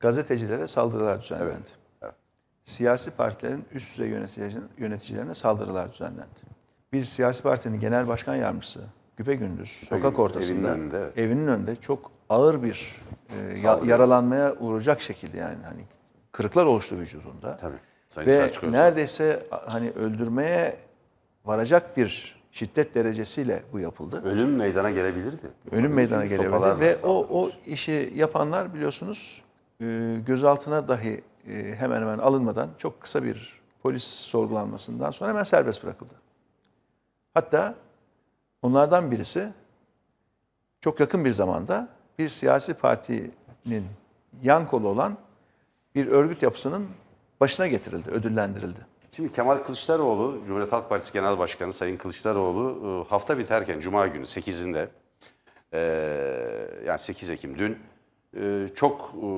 gazetecilere saldırılar düzenlendi. Evet, evet. Siyasi partilerin üst düzey yöneticilerine, saldırılar düzenlendi. Bir siyasi partinin genel başkan yardımcısı sokak Gündüz, ortasında evinin önünde, evinin önünde çok ağır bir e, yaralanmaya uğrayacak şekilde yani hani kırıklar oluştu vücudunda. Tabii. Sayın Ve neredeyse hani öldürmeye varacak bir şiddet derecesiyle bu yapıldı. Ölüm meydana gelebilirdi. Ölüm meydana gelebilirdi ve o, o işi yapanlar biliyorsunuz e, gözaltına dahi e, hemen hemen alınmadan çok kısa bir polis sorgulanmasından sonra hemen serbest bırakıldı. Hatta onlardan birisi çok yakın bir zamanda bir siyasi partinin yan kolu olan bir örgüt yapısının başına getirildi, ödüllendirildi. Şimdi Kemal Kılıçdaroğlu, Cumhuriyet Halk Partisi Genel Başkanı Sayın Kılıçdaroğlu e, hafta biterken Cuma günü 8'inde e, yani 8 Ekim dün çok e,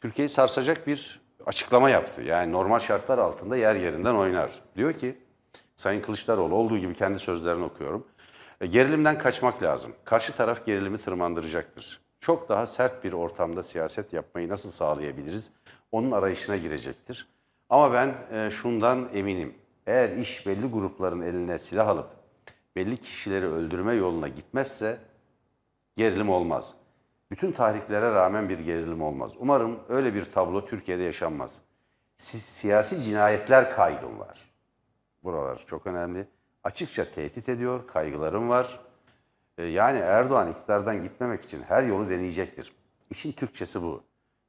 Türkiye'yi sarsacak bir açıklama yaptı. Yani normal şartlar altında yer yerinden oynar. Diyor ki Sayın Kılıçdaroğlu olduğu gibi kendi sözlerini okuyorum. E, Gerilimden kaçmak lazım. Karşı taraf gerilimi tırmandıracaktır. Çok daha sert bir ortamda siyaset yapmayı nasıl sağlayabiliriz? Onun arayışına girecektir. Ama ben e, şundan eminim. Eğer iş belli grupların eline silah alıp belli kişileri öldürme yoluna gitmezse gerilim olmaz. Bütün tahriklere rağmen bir gerilim olmaz. Umarım öyle bir tablo Türkiye'de yaşanmaz. Si- siyasi cinayetler kaygım var. Buralar çok önemli. Açıkça tehdit ediyor, kaygılarım var. E, Yani Erdoğan iktidardan gitmemek için her yolu deneyecektir. İşin Türkçesi bu.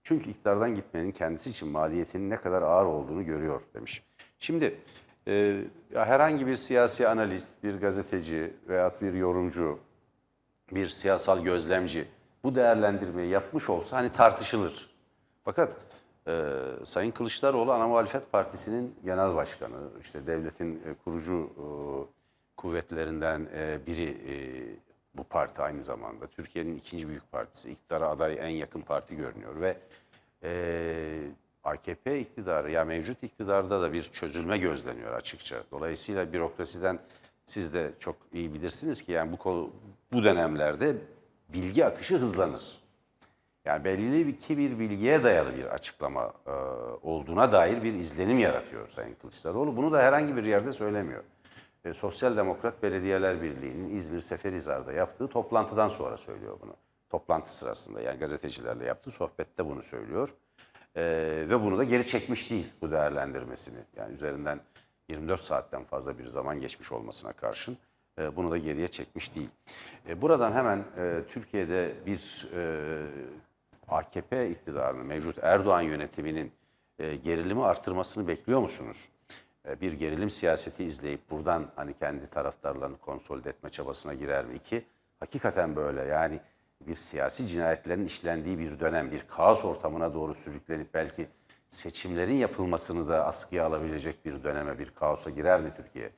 Çünkü iktidardan gitmenin kendisi için maliyetinin ne kadar ağır olduğunu görüyor demiş. Şimdi e, herhangi bir siyasi analist, bir gazeteci veya bir yorumcu, bir siyasal gözlemci bu değerlendirmeyi yapmış olsa hani tartışılır. Fakat e, Sayın Kılıçdaroğlu Ana Muhalefet Partisi'nin genel başkanı, işte devletin e, kurucu e, kuvvetlerinden e, biri e, bu parti aynı zamanda. Türkiye'nin ikinci büyük partisi, iktidara aday en yakın parti görünüyor ve e, AKP iktidarı ya mevcut iktidarda da bir çözülme gözleniyor açıkça. Dolayısıyla bürokrasiden siz de çok iyi bilirsiniz ki yani bu konu bu dönemlerde bilgi akışı hızlanır. Yani belli bir ki bir bilgiye dayalı bir açıklama e, olduğuna dair bir izlenim yaratıyor Sayın Kılıçdaroğlu. Bunu da herhangi bir yerde söylemiyor. E, Sosyal Demokrat Belediyeler Birliği'nin İzmir Seferihisar'da yaptığı toplantıdan sonra söylüyor bunu. Toplantı sırasında yani gazetecilerle yaptığı sohbette bunu söylüyor. E, ve bunu da geri çekmiş değil bu değerlendirmesini. Yani üzerinden 24 saatten fazla bir zaman geçmiş olmasına karşın bunu da geriye çekmiş değil. E, buradan hemen e, Türkiye'de bir e, AKP iktidarının, mevcut Erdoğan yönetiminin e, gerilimi artırmasını bekliyor musunuz? E, bir gerilim siyaseti izleyip buradan hani kendi taraftarlarını konsolide etme çabasına girer mi? İki, hakikaten böyle yani bir siyasi cinayetlerin işlendiği bir dönem, bir kaos ortamına doğru sürüklenip belki seçimlerin yapılmasını da askıya alabilecek bir döneme, bir kaosa girer mi Türkiye?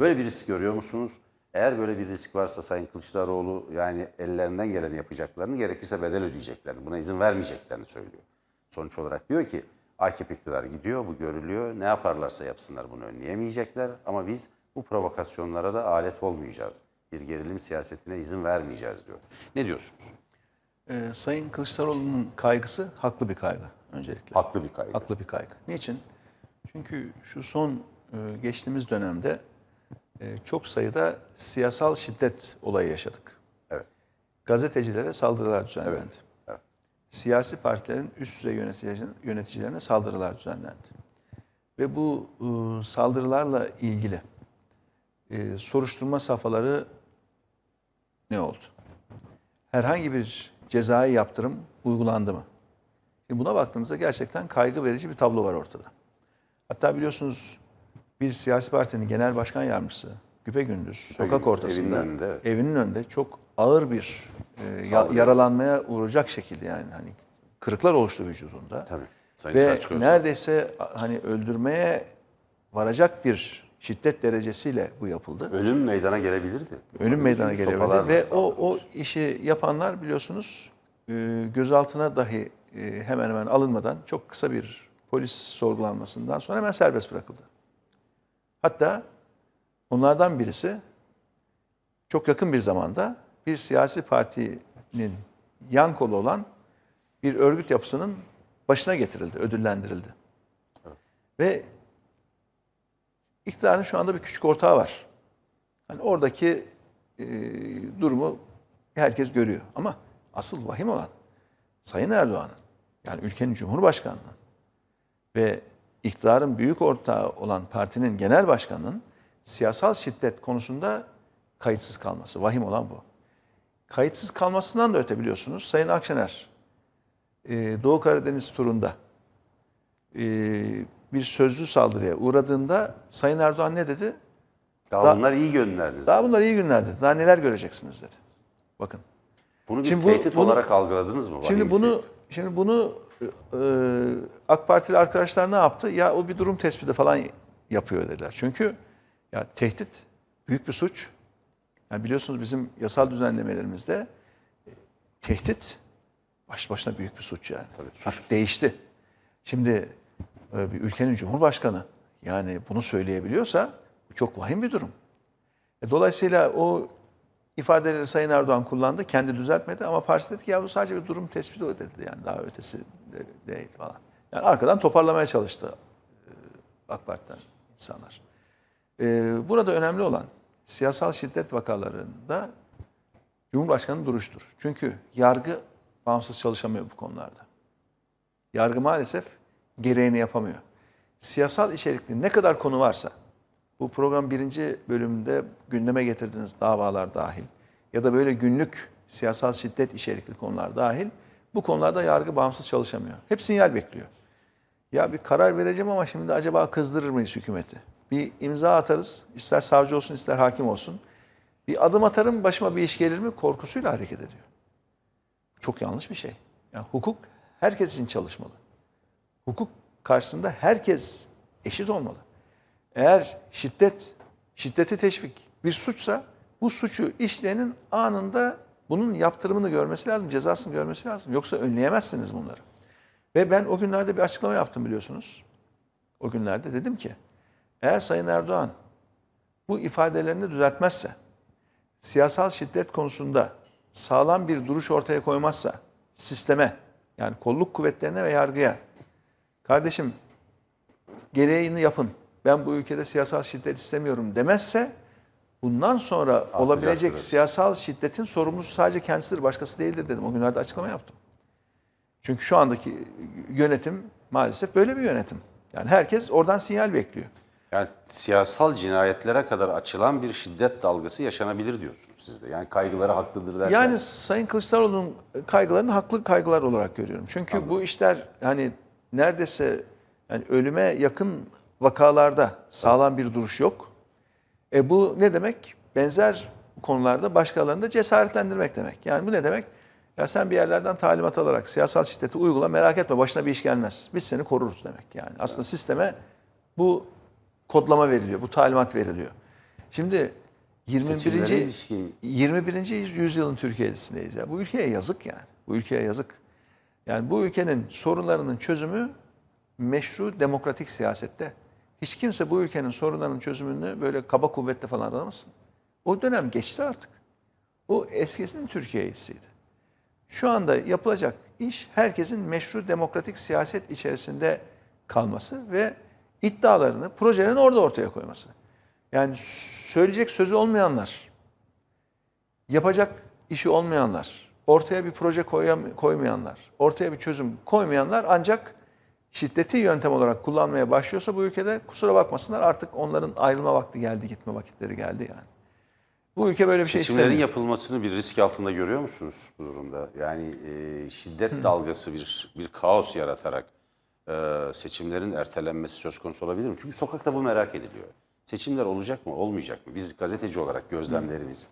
Böyle bir risk görüyor musunuz? Eğer böyle bir risk varsa Sayın Kılıçdaroğlu yani ellerinden geleni yapacaklarını gerekirse bedel ödeyeceklerini, buna izin vermeyeceklerini söylüyor. Sonuç olarak diyor ki AKP iktidarı gidiyor, bu görülüyor. Ne yaparlarsa yapsınlar bunu önleyemeyecekler ama biz bu provokasyonlara da alet olmayacağız. Bir gerilim siyasetine izin vermeyeceğiz diyor. Ne diyorsunuz? E, Sayın Kılıçdaroğlu'nun kaygısı haklı bir kaygı öncelikle. Haklı bir kaygı. Haklı bir kaygı. Niçin? Çünkü şu son e, geçtiğimiz dönemde çok sayıda siyasal şiddet olayı yaşadık. Evet. Gazetecilere saldırılar düzenlendi. Evet. evet. Siyasi partilerin üst düzey yöneticilerine, yöneticilerine saldırılar düzenlendi. Ve bu e, saldırılarla ilgili e, soruşturma safhaları ne oldu? Herhangi bir cezai yaptırım uygulandı mı? Şimdi buna baktığınızda gerçekten kaygı verici bir tablo var ortada. Hatta biliyorsunuz bir siyasi partinin genel başkan yardımcısı güpegündüz sokak evinin ortasında önünde, evet. evinin önünde çok ağır bir e, ya- yaralanmaya uğrayacak şekilde yani hani kırıklar oluştu vücudunda. Tabii. Sayın Ve Selçuk neredeyse hani öldürmeye varacak bir şiddet derecesiyle bu yapıldı. Ölüm meydana gelebilirdi. Ölüm meydana Çünkü gelebilirdi ve o, o işi yapanlar biliyorsunuz e, gözaltına dahi e, hemen hemen alınmadan çok kısa bir polis sorgulanmasından sonra hemen serbest bırakıldı. Hatta onlardan birisi çok yakın bir zamanda bir siyasi partinin yan kolu olan bir örgüt yapısının başına getirildi, ödüllendirildi. Ve iktidarın şu anda bir küçük ortağı var. Hani oradaki e, durumu herkes görüyor. Ama asıl vahim olan Sayın Erdoğan'ın, yani ülkenin Cumhurbaşkanı'nın ve iktidarın büyük ortağı olan partinin genel başkanının siyasal şiddet konusunda kayıtsız kalması. Vahim olan bu. Kayıtsız kalmasından da öte biliyorsunuz Sayın Akşener e, Doğu Karadeniz turunda e, bir sözlü saldırıya uğradığında Sayın Erdoğan ne dedi? Daha Da- bunlar iyi günleriniz. Daha bunlar iyi günler dedi. Daha neler göreceksiniz dedi. Bakın. Bunu bir Şimdi bu- tehdit bunu- olarak algıladınız mı? Şimdi bunu tehdit. şimdi bunu e, AK Partili arkadaşlar ne yaptı? Ya o bir durum tespiti falan yapıyor dediler. Çünkü ya tehdit büyük bir suç. Yani biliyorsunuz bizim yasal düzenlemelerimizde e, tehdit baş başına büyük bir suç yani. Tabii, suç değişti. Şimdi e, bir ülkenin cumhurbaşkanı yani bunu söyleyebiliyorsa bu çok vahim bir durum. E, Dolayısıyla o ifadeleri Sayın Erdoğan kullandı. Kendi düzeltmedi ama partisi dedi ki ya bu sadece bir durum tespiti dedi. Yani daha ötesi de- değil falan. Yani arkadan toparlamaya çalıştı e, AK Parti'den insanlar. E, Burada önemli olan siyasal şiddet vakalarında Cumhurbaşkanı duruştur. Çünkü yargı bağımsız çalışamıyor bu konularda. Yargı maalesef gereğini yapamıyor. Siyasal içerikli ne kadar konu varsa, bu program birinci bölümünde gündeme getirdiğiniz davalar dahil ya da böyle günlük siyasal şiddet içerikli konular dahil bu konularda yargı bağımsız çalışamıyor. Hep sinyal bekliyor. Ya bir karar vereceğim ama şimdi acaba kızdırır mıyız hükümeti? Bir imza atarız, ister savcı olsun ister hakim olsun. Bir adım atarım başıma bir iş gelir mi korkusuyla hareket ediyor. Çok yanlış bir şey. Yani hukuk herkes için çalışmalı. Hukuk karşısında herkes eşit olmalı. Eğer şiddet, şiddeti teşvik bir suçsa bu suçu işleyenin anında bunun yaptırımını görmesi lazım, cezasını görmesi lazım. Yoksa önleyemezsiniz bunları. Ve ben o günlerde bir açıklama yaptım biliyorsunuz. O günlerde dedim ki eğer Sayın Erdoğan bu ifadelerini düzeltmezse, siyasal şiddet konusunda sağlam bir duruş ortaya koymazsa sisteme yani kolluk kuvvetlerine ve yargıya kardeşim gereğini yapın. Ben bu ülkede siyasal şiddet istemiyorum demezse bundan sonra olabilecek biraz. siyasal şiddetin sorumlusu sadece kendisidir, başkası değildir dedim. O günlerde açıklama yaptım. Çünkü şu andaki yönetim maalesef böyle bir yönetim. Yani herkes oradan sinyal bekliyor. Yani siyasal cinayetlere kadar açılan bir şiddet dalgası yaşanabilir diyorsunuz siz de. Yani kaygıları haklıdır derken. Yani Sayın Kılıçdaroğlu'nun kaygılarını haklı kaygılar olarak görüyorum. Çünkü bu işler hani neredeyse yani ölüme yakın vakalarda sağlam bir duruş yok. E bu ne demek? Benzer konularda başkalarını da cesaretlendirmek demek. Yani bu ne demek? Ya sen bir yerlerden talimat alarak siyasal şiddeti uygula merak etme başına bir iş gelmez. Biz seni koruruz demek yani. Aslında sisteme bu kodlama veriliyor, bu talimat veriliyor. Şimdi 21. Seçimlere ilişkin 21. yüzyılın Türkiye'sindeyiz ya. Bu ülkeye yazık yani. Bu ülkeye yazık. Yani bu ülkenin sorunlarının çözümü meşru demokratik siyasette. Hiç kimse bu ülkenin sorunlarının çözümünü böyle kaba kuvvetle falan aramasın. O dönem geçti artık. O eskisinin Türkiye'siydi. Şu anda yapılacak iş herkesin meşru demokratik siyaset içerisinde kalması ve iddialarını, projelerini orada ortaya koyması. Yani söyleyecek sözü olmayanlar, yapacak işi olmayanlar, ortaya bir proje koymayanlar, ortaya bir çözüm koymayanlar ancak şiddeti yöntem olarak kullanmaya başlıyorsa bu ülkede kusura bakmasınlar artık onların ayrılma vakti geldi, gitme vakitleri geldi yani. Bu ülke böyle bir şey Seçimlerin istemiyor. yapılmasını bir risk altında görüyor musunuz bu durumda? Yani e, şiddet dalgası bir bir kaos yaratarak e, seçimlerin ertelenmesi söz konusu olabilir mi? Çünkü sokakta bu merak ediliyor. Seçimler olacak mı, olmayacak mı? Biz gazeteci olarak gözlemlerimiz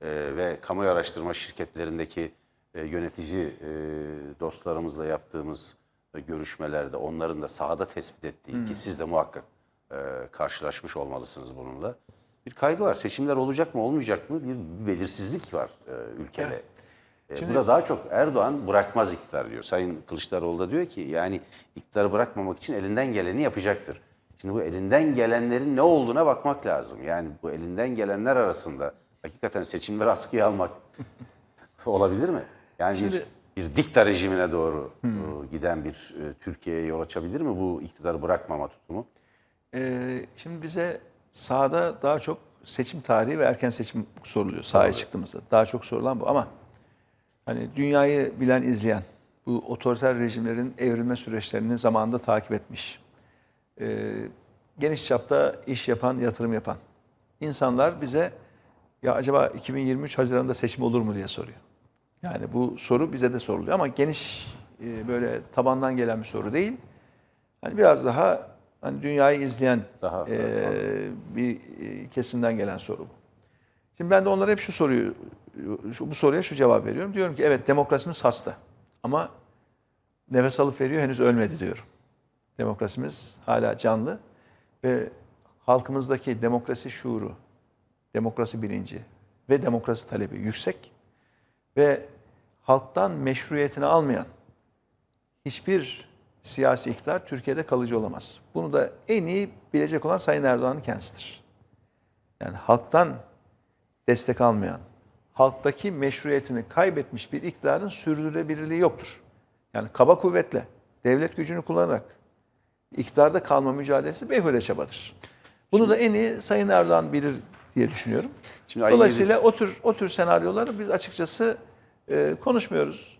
e, ve kamu araştırma şirketlerindeki e, yönetici e, dostlarımızla yaptığımız görüşmelerde onların da sahada tespit ettiği ki siz de muhakkak e, karşılaşmış olmalısınız bununla. Bir kaygı var. Seçimler olacak mı olmayacak mı? Bir belirsizlik var e, ülkede. E, burada daha çok Erdoğan bırakmaz iktidar diyor. Sayın Kılıçdaroğlu da diyor ki yani iktidarı bırakmamak için elinden geleni yapacaktır. Şimdi bu elinden gelenlerin ne olduğuna bakmak lazım. Yani bu elinden gelenler arasında hakikaten seçimleri askıya almak olabilir mi? Yani Şimdi bir dikta rejimine doğru e, giden bir e, Türkiye'ye yol açabilir mi bu iktidarı bırakmama tutumu? Ee, şimdi bize sahada daha çok seçim tarihi ve erken seçim soruluyor sahaya çıktığımızda. Daha çok sorulan bu ama hani dünyayı bilen, izleyen, bu otoriter rejimlerin evrilme süreçlerini zamanında takip etmiş, ee, geniş çapta iş yapan, yatırım yapan insanlar bize ya acaba 2023 Haziran'da seçim olur mu diye soruyor. Yani bu soru bize de soruluyor ama geniş e, böyle tabandan gelen bir soru değil. Hani biraz daha hani dünyayı izleyen Daha, e, evet, bir e, kesimden gelen soru bu. Şimdi ben de onlara hep şu soruyu şu, bu soruya şu cevap veriyorum. Diyorum ki evet demokrasimiz hasta ama nefes alıp veriyor henüz ölmedi diyorum. Demokrasimiz hala canlı ve halkımızdaki demokrasi şuuru, demokrasi bilinci ve demokrasi talebi yüksek ve halktan meşruiyetini almayan hiçbir siyasi iktidar Türkiye'de kalıcı olamaz. Bunu da en iyi bilecek olan Sayın Erdoğan'ın kendisidir. Yani halktan destek almayan, halktaki meşruiyetini kaybetmiş bir iktidarın sürdürülebilirliği yoktur. Yani kaba kuvvetle, devlet gücünü kullanarak iktidarda kalma mücadelesi beyhude çabadır. Bunu da en iyi Sayın Erdoğan bilir diye düşünüyorum. Şimdi Dolayısıyla o tür o tür senaryoları biz açıkçası e, konuşmuyoruz,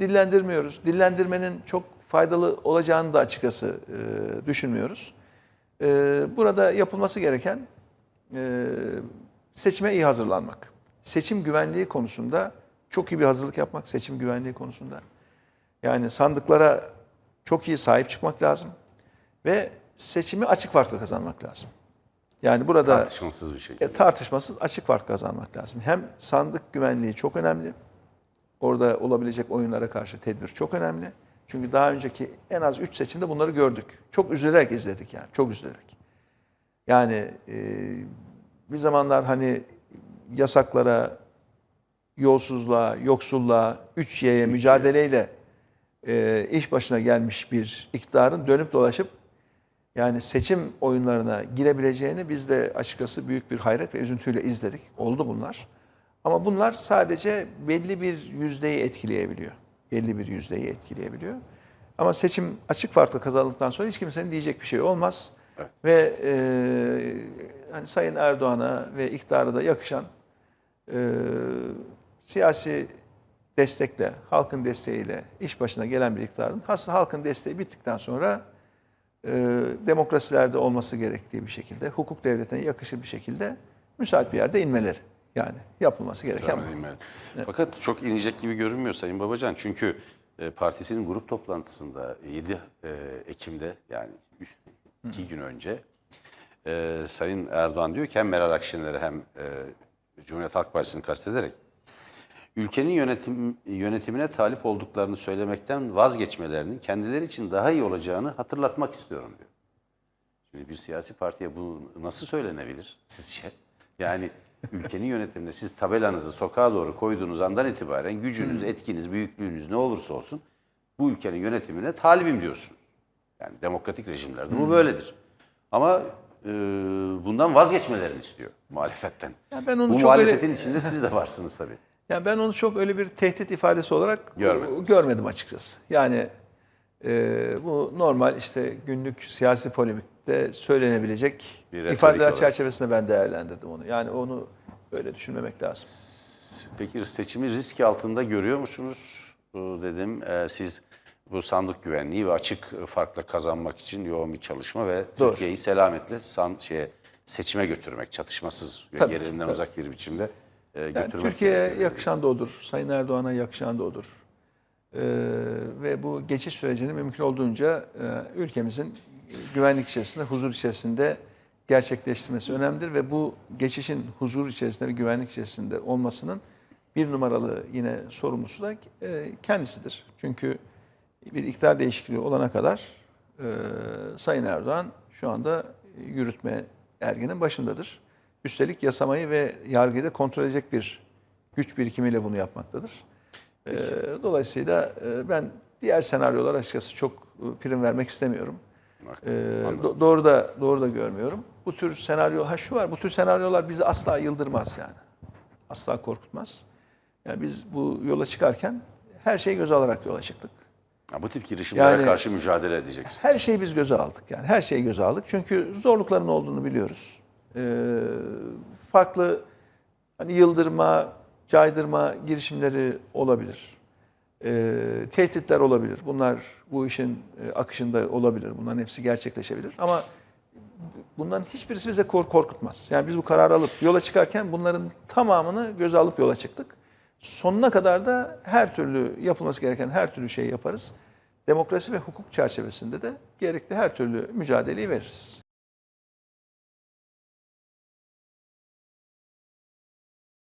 dillendirmiyoruz. Dillendirmenin çok faydalı olacağını da açıkçası e, düşünmüyoruz. E, burada yapılması gereken e, seçime iyi hazırlanmak. Seçim güvenliği konusunda çok iyi bir hazırlık yapmak, seçim güvenliği konusunda. Yani sandıklara çok iyi sahip çıkmak lazım ve seçimi açık farklı kazanmak lazım. Yani burada Tartışmasız bir şey. e, tartışmasız açık fark kazanmak lazım. Hem sandık güvenliği çok önemli. Orada olabilecek oyunlara karşı tedbir çok önemli. Çünkü daha önceki en az 3 seçimde bunları gördük. Çok üzülerek izledik yani. Çok üzülerek. Yani e, bir zamanlar hani yasaklara, yolsuzluğa, yoksulluğa, 3Y'ye mücadeleyle e, iş başına gelmiş bir iktidarın dönüp dolaşıp yani seçim oyunlarına girebileceğini biz de açıkçası büyük bir hayret ve üzüntüyle izledik. Oldu bunlar. Ama bunlar sadece belli bir yüzdeyi etkileyebiliyor. Belli bir yüzdeyi etkileyebiliyor. Ama seçim açık farklı kazanıldıktan sonra hiç kimsenin diyecek bir şey olmaz. Evet. Ve e, hani Sayın Erdoğan'a ve iktidara da yakışan e, siyasi destekle, halkın desteğiyle iş başına gelen bir iktidarın hasta halkın desteği bittikten sonra e, demokrasilerde olması gerektiği bir şekilde, hukuk devletine yakışır bir şekilde müsait bir yerde inmeleri. Yani yapılması gereken bu. Ben. Fakat çok inecek gibi görünmüyor Sayın Babacan. Çünkü e, partisinin grup toplantısında 7 e, Ekim'de yani iki gün önce e, Sayın Erdoğan diyor ki hem Meral Akşener'e hem e, Cumhuriyet Halk Partisi'ni kastederek ülkenin yönetim, yönetimine talip olduklarını söylemekten vazgeçmelerinin kendileri için daha iyi olacağını hatırlatmak istiyorum diyor. Şimdi bir siyasi partiye bu nasıl söylenebilir sizce? Yani ülkenin yönetimine siz tabelanızı sokağa doğru koyduğunuz andan itibaren gücünüz, etkiniz, büyüklüğünüz ne olursa olsun bu ülkenin yönetimine talibim diyorsunuz. Yani demokratik rejimlerde bu böyledir. Ama e, bundan vazgeçmelerini istiyor muhalefetten. Ya ben onu bu çok muhalefetin öyle- içinde siz de varsınız tabii. Yani ben onu çok öyle bir tehdit ifadesi olarak Görmediniz. görmedim açıkçası. Yani e, bu normal işte günlük siyasi polemikte söylenebilecek Bir retorik ifadeler olarak. çerçevesinde ben değerlendirdim onu. Yani onu böyle düşünmemek lazım. Peki seçimi risk altında görüyor musunuz? Dedim e, siz bu sandık güvenliği ve açık farkla kazanmak için yoğun bir çalışma ve Doğru. Türkiye'yi selametle san, şeye, seçime götürmek, çatışmasız Tabii, gerilimden tabii. uzak bir biçimde e, Yani götürmek. Türkiye'ye gerekiyor yakışan da odur. Sayın Erdoğan'a yakışan da odur. Ee, ve bu geçiş sürecini mümkün olduğunca e, ülkemizin güvenlik içerisinde, huzur içerisinde gerçekleştirmesi önemlidir ve bu geçişin huzur içerisinde ve güvenlik içerisinde olmasının bir numaralı yine sorumlusu da e, kendisidir. Çünkü bir iktidar değişikliği olana kadar e, Sayın Erdoğan şu anda yürütme erginin başındadır. Üstelik yasamayı ve yargıyı da kontrol edecek bir güç birikimiyle bunu yapmaktadır. E, dolayısıyla e, ben diğer senaryolar açıkçası çok e, prim vermek istemiyorum. E, do- doğru da doğru da görmüyorum. Bu tür senaryo ha şu var. Bu tür senaryolar bizi asla yıldırmaz yani. Asla korkutmaz. Yani biz bu yola çıkarken her şeyi göze alarak yola çıktık. Ya bu tip girişimlere Yani- karşı mücadele edeceksiniz. Her şeyi biz göze aldık. Yani her şeyi göze aldık. Çünkü zorlukların olduğunu biliyoruz. Ee, farklı hani yıldırma, caydırma girişimleri olabilir. Ee, tehditler olabilir. Bunlar bu işin e, akışında olabilir. Bunların hepsi gerçekleşebilir. Ama bunların hiçbirisi bize kork- korkutmaz. Yani biz bu kararı alıp yola çıkarken bunların tamamını göze alıp yola çıktık. Sonuna kadar da her türlü yapılması gereken her türlü şeyi yaparız. Demokrasi ve hukuk çerçevesinde de gerekli her türlü mücadeleyi veririz.